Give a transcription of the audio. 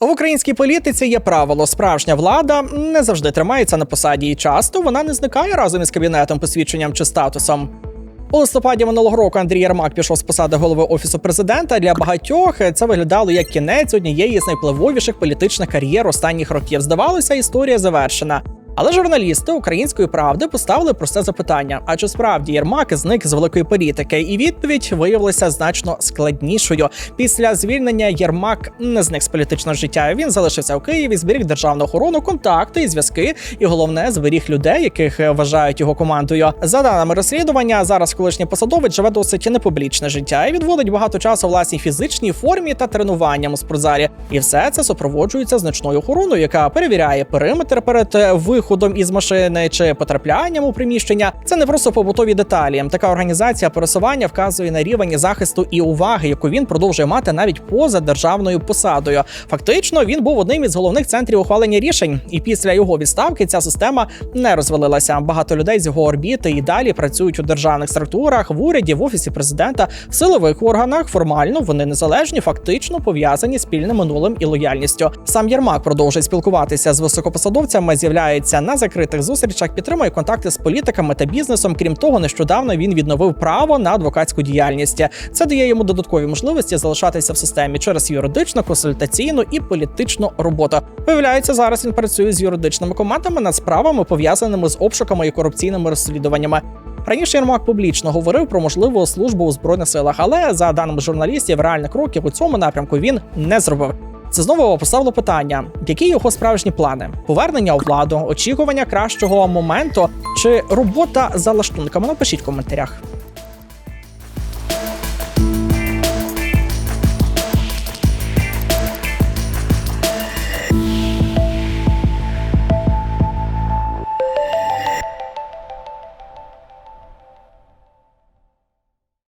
В українській політиці є правило: справжня влада не завжди тримається на посаді, і часто вона не зникає разом із кабінетом, посвідченням чи статусом. У листопаді минулого року Андрій Ярмак пішов з посади голови офісу президента. Для багатьох це виглядало як кінець однієї з найпливовіших політичних кар'єр останніх років. Здавалося, історія завершена. Але журналісти української правди поставили просте запитання: а чи справді Єрмак зник з великої політики? І відповідь виявилася значно складнішою. Після звільнення Єрмак не зник з політичного життя. Він залишився у Києві, зберіг державну охорону, контакти і зв'язки. І головне, зберіг людей, яких е, вважають його командою. За даними розслідування, зараз колишній посадовець живе досить непублічне життя і відводить багато часу власній фізичній формі та тренуванням у спортзалі. І все це супроводжується значною охороною, яка перевіряє периметр перед е, виходом із машини чи потраплянням у приміщення. Це не просто побутові деталі. Така організація пересування вказує на рівень захисту і уваги, яку він продовжує мати навіть поза державною посадою. Фактично, він був одним із головних центрів ухвалення рішень, і після його відставки ця система не розвалилася. Багато людей з його орбіти і далі працюють у державних структурах, в уряді, в офісі президента, в силових органах. Формально вони незалежні, фактично пов'язані спільним минулим і лояльністю. Сам Єрмак продовжує спілкуватися з високопосадовцями, з'являється на закритих зустрічах, підтримує контакти з політиками та бізнесом. Крім того, нещодавно він відновив право на адвокатську діяльність. Це дає йому додаткові можливості залишатися в системі через юридичну, консультаційну і політичну роботу. Виявляється, зараз він працює з юридичними командами над справами, пов'язаними з обшуками і корупційними розслідуваннями. Раніше Єрмак публічно говорив про можливу службу у збройних силах, але за даними журналістів, реальних кроків у цьому напрямку він не зробив. Це знову поставило питання, які його справжні плани: повернення у владу, очікування кращого моменту чи робота за лаштунками. Напишіть в коментарях.